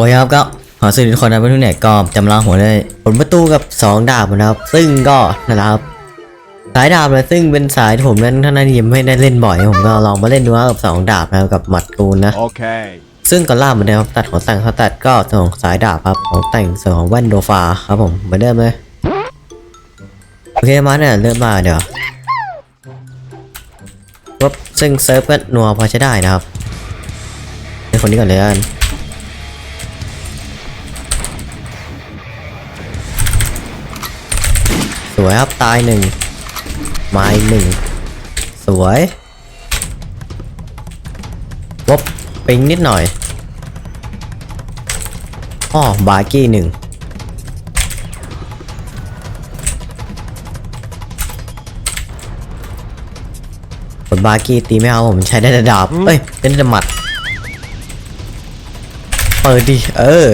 โอ้ยครับก็ขอสวัสดีทุกคนนะเพื่อนๆเนี่ยก็จำลองหัวได้ผลประตูกับ 2 ดาบนะครับ ซึ่งก็นะครับ สายดาบเลยซึ่งเป็นสายที่ผมนั้นท่านนั้นยังไม่ได้เล่นบ่อย ผมก็ลองมาเล่นดูนะครับกับ 2 ดาบนะครับกับหมัดกูลนะ Okay. ซึ่งก่อนล่าเหมือนเดิมครับตัดของแต่งเขาตัดก็ส่วนของสายดาบครับของแต่งส่วนของแว่นโดฟาครับผมเหมือนเดิมเลยโอเคมาเนี่ยเริ่มมาเดี๋ยววับซึ่งเซิร์ฟก็นัวพอใช้ได้นะครับในคนนี้ก่อนเลยกัน วยครับตายหนึ่งไม้หนึ่งสวยวับปิงนิดหน่อยอ้อบาร์กี้หนึ่งผลบาร์กี้ตีไม่เอาผมใช้ได้แต่ดาบเอ้ยเป็นแต่หมัดเปิดดิเออ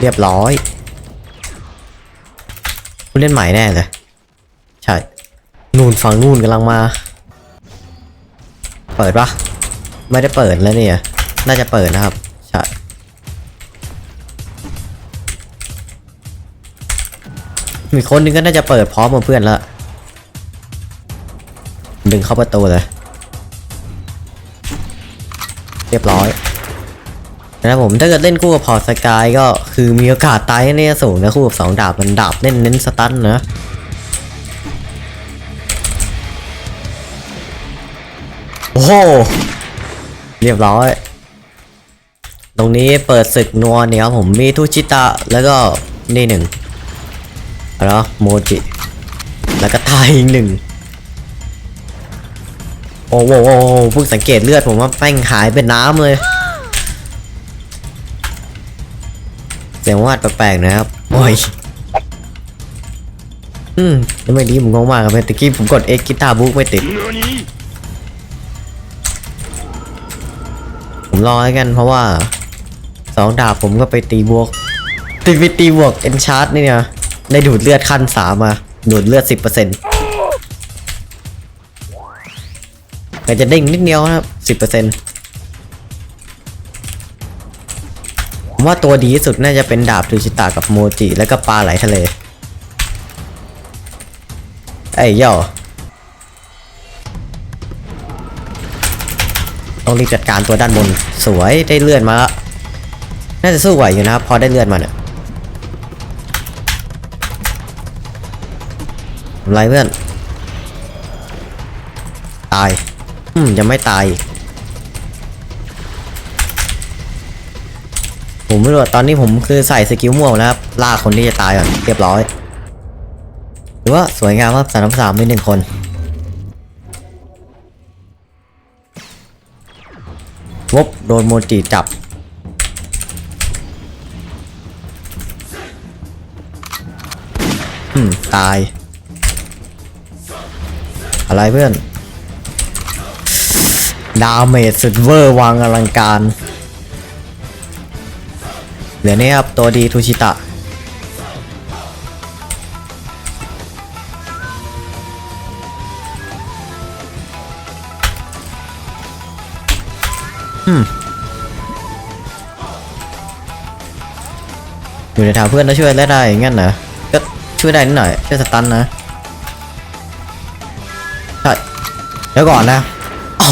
เรียบร้อยผู้ เล่นใหม่แน่เลย ใช่ นู่นฝั่งนู่นกำลังมา เปิดปะไม่ได้เปิดแล้วเนี่ย น่าจะเปิดนะครับ ใช่มีคนหนึงก็น่าจะเปิดพร้อมกับเพื่อนแล้วดึงเข้าประตูเลย เรียบร้อย นะครับผมถ้าเกิดเล่นคู่กับพอร์สกายก็คือมีโอกาสตายเนี่ยสูงนะคู่กับสองดาบมันดาบเน้นเน้นสตันนะโอ้โหเรียบร้อย ตรงนี้เปิดศึกนัวเนี่ยครับผมมีทุชิตะแล้วก็นี่หนึ่งแล้วโมจิ แล้วก็ตายอีกหนึ่งโอ้โหโอ้โหเพิ่งสังเกตเลือดผมว่าแป้งหายเป็นน้ำเลย สียงวาดแปลกๆนะครับ โอ้ย อืมยังไม่ดีผมงงมากครับตะกี้ผมกด X กีตาร์บุ๊กไม่ติด ผมรอให้กันเพราะว่าสองดาบผมก็ไปตีบวก ตีไปตีบวกเอนชาร์ดนี่เนี่ยได้ดูดเลือดขั้นสามมา ดูดเลือดสิบเปอร์เซ็นต์ก็จะเด้งนิดเดียวนะครับสิบเปอร์เซ็นต์ ผมว่าตัวดีที่สุดน่าจะเป็นดาบทูชิตากับโมจิ แล้วก็ปลาไหลทะเล ไอ้ย่อต้องรีบจัดการตัวด้านบนสวยได้เลื่อนมาแล้วน่าจะสู้ไหวอยู่นะครับ พอได้เลื่อนมาเนี่ยไรเพื่อน ตาย อืมยังไม่ตายอีก ผมไม่รู้ตอนนี้ผมคือใส่สกิลม่วงนะครับล่าคนที่จะตายก่อนเรียบร้อยหรือว่าสวยงามครับสามสามไม่หนึ่งคนวบโดนโมจิจับอืมตาย อะไรเพื่อน ดาเมจสุดเวอร์วังอลังการ เหลือนี่ครับ ตัวดีทูชิตะ อยู่ในทางเพื่อนแล้วช่วยได้ได้อย่างงั้นเหรอก็ช่วยได้นิดหน่อยช่วยสตันนะใช่เดี๋ยวก่อนนะอ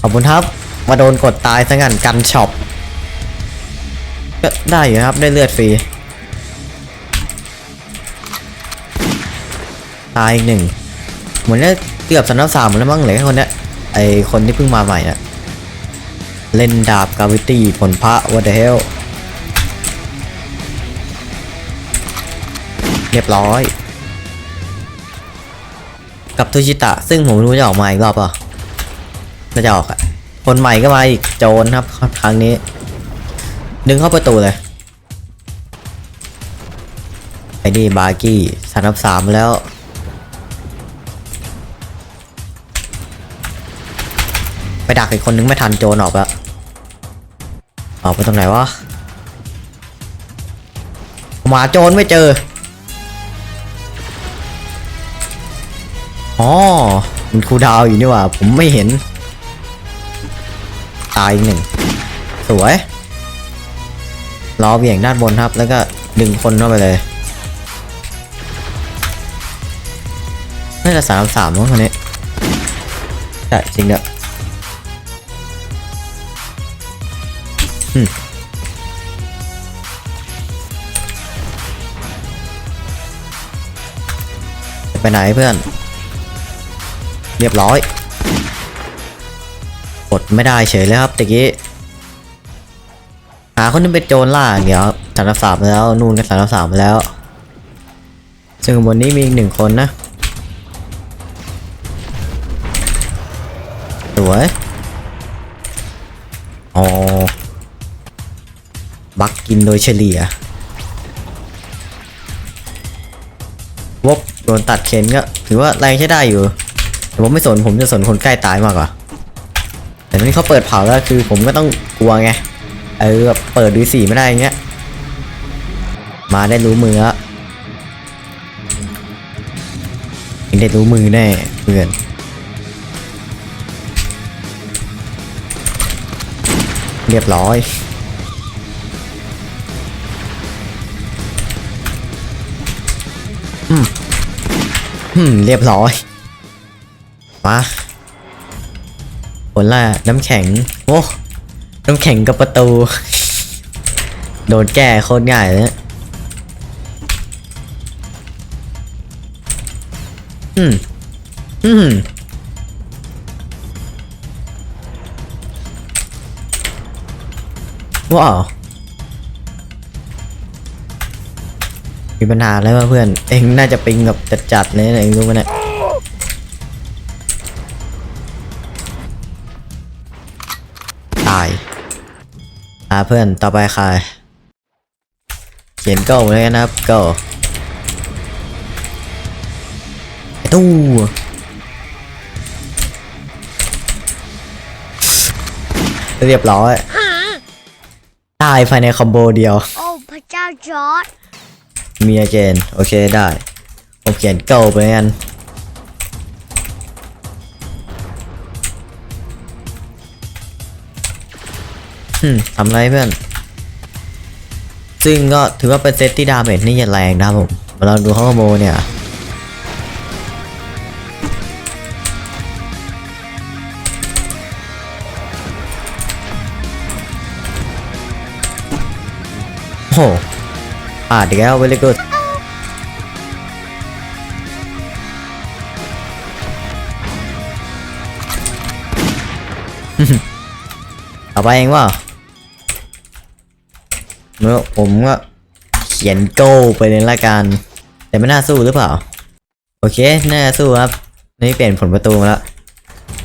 ขอบคุณครับ มาโดนกดตายซะงั้นกันช็อป ก็ได้อยู่ครับได้เลือดฟรีตายอีกหนึ่งเหมือนจะเกือบสำนับสามแล้วมั้งเหลือแค่คนเนี้ยไอคนที่เพิ่งมาใหม่น่ะเล่นดาบกาวิตี้ผลพระ what the hell เรียบร้อย กับทูชิตะ ซึ่งผมรู้จะออกมาอีกรอบป่ะน่าจะออกอะคนใหม่ก็มาอีกโจรครับครั้งนี้ ดึงเข้าประตูเลยไอ้นี่บาร์กี้สานับสามแล้ว ไปดักอีกคนนึงไม่ทันโจรออกแล้ว ออกไปตรงไหนวะหมาโจรไม่เจอ อ๋อ มันคูดาวอยู่นี่ว่า ผมไม่เห็น ตายอีกหนึ่ง สวย ล้อเบี่ยงด้านบนครับ แล้วก็ดึงคนเข้าไปเลยน่าจะสามสามมั้งคนนี้ใช่จริงเด้ออืมจะไปไหนเพื่อน เรียบร้อยกดไม่ได้เฉยเลยครับตะกี้าคนนึงเป็นโจรล่าเดี๋ยวสารสามไปแล้วนู่นก็สารสามไปแล้ว ซึ่งบนนี้มีอีกหนึ่งคนนะสวยอ๋อบักกินโดยเฉลี่ยวบโดนตัดเข็นก็ถือว่าแรงใช้ได้อยู่ แต่ผมไม่สนผมจะสนคนใกล้ตายมากกว่าแต่นี้เขาเปิดเผาแล้วคือผมก็ต้องกลัวไง เออแบบเปิดดูสีไม่ได้อย่างเงี้ย มาได้รู้มือและได้รู้มือแน่เพื่อนเรียบร้อย อืม อืม เรียบร้อย มาผลละน้ำแข็ง โอ้ น้ำแข็งกับประตู โดนแก้โคตรง่ายเลยอืม อืมว้าวมีปัญหาแล้ววะเพื่อน เองน่าจะปิงกับจัดๆเลยนะเองรู้ไหมเนี่ย อ่าเพื่อนต่อไปใครเขียนเก้าเลยนะครับเก้าไอ้ตู้เรียบร้อยตายภายในคอมโบเดียว โอ้พระเจ้าจอร์ดมีอาเกนโอเคได้ ผมเขียนเก้าไปกัน ทำไรเพื่อน ซึ่งก็ถือว่าเป็นเซตที่ดาเมจนี่จะแรงนะผมมาลองดูเขาโมเนี่ยโอ้โหอ่าดอีกแล้ว very good ต่อไปเองว่า เมื่อผมก็เขียนโก้ไปเลยละกัน แต่ไม่น่าสู้หรือเปล่า โอเค น่าสู้ครับ นี่เปลี่ยนผลประตูแล้ว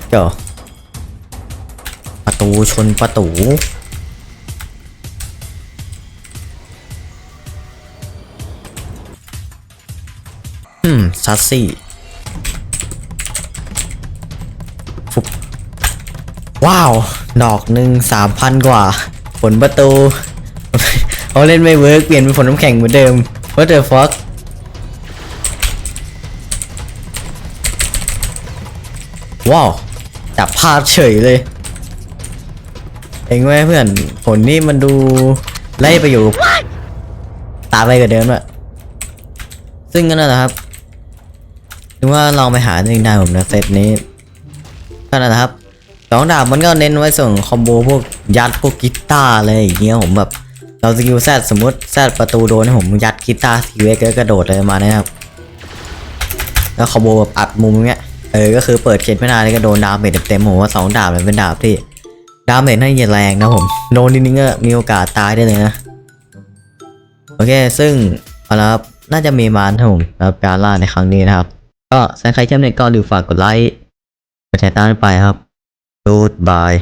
เจ้าประตูชนประตู อืมซัสซี่ฟุบว้าว ดอกหนึ่งสามพันกว่า ผลประตู เขาเล่นไม่เวิร์กเปลี่ยนเป็นผลน้ำแข็งเหมือนเดิม What the fuck ว้าวจับพลาดเฉยเลย เองไหมเพื่อนผลนี่มันดูไล่ไปอยู่ ตาไปกว่าเดิมอะซึ่งก็นั่นแหละครับหรือว่าลองไปหาเองได้ผมนะเซตนี้ก็นั่นแหละครับสองดาบมันก็เน้นไว้ส่งคอมโบพวกยัดพวกกีตาร์อะไรอย่างเงี้ยผมแบบ เราสกิลแซดสมมติแซดประตูโดนให้ผมยัดกีตาร์ทีเวกแล้วกระโดดเลยมาเนี่ยครับ แล้วคอมโบแบบอัดมุมเงี้ยเออก็คือเปิดเคสไม่นานเลยก็โดนดาเมจเต็มๆผมว่าสองดาบเลยเป็นดาบที่ดาเมจน่าจะแรงนะผมโดนนิดนึงก็มีโอกาสตายได้เลยนะโอเค ซึ่งเอาละครับน่าจะมีมานครับผมสำหรับการล่าในครั้งนี้นะครับ ก็ใครชอบเนี่ยก็ดูฝากกดไลค์กดแชร์ตามไปครับ Goodbye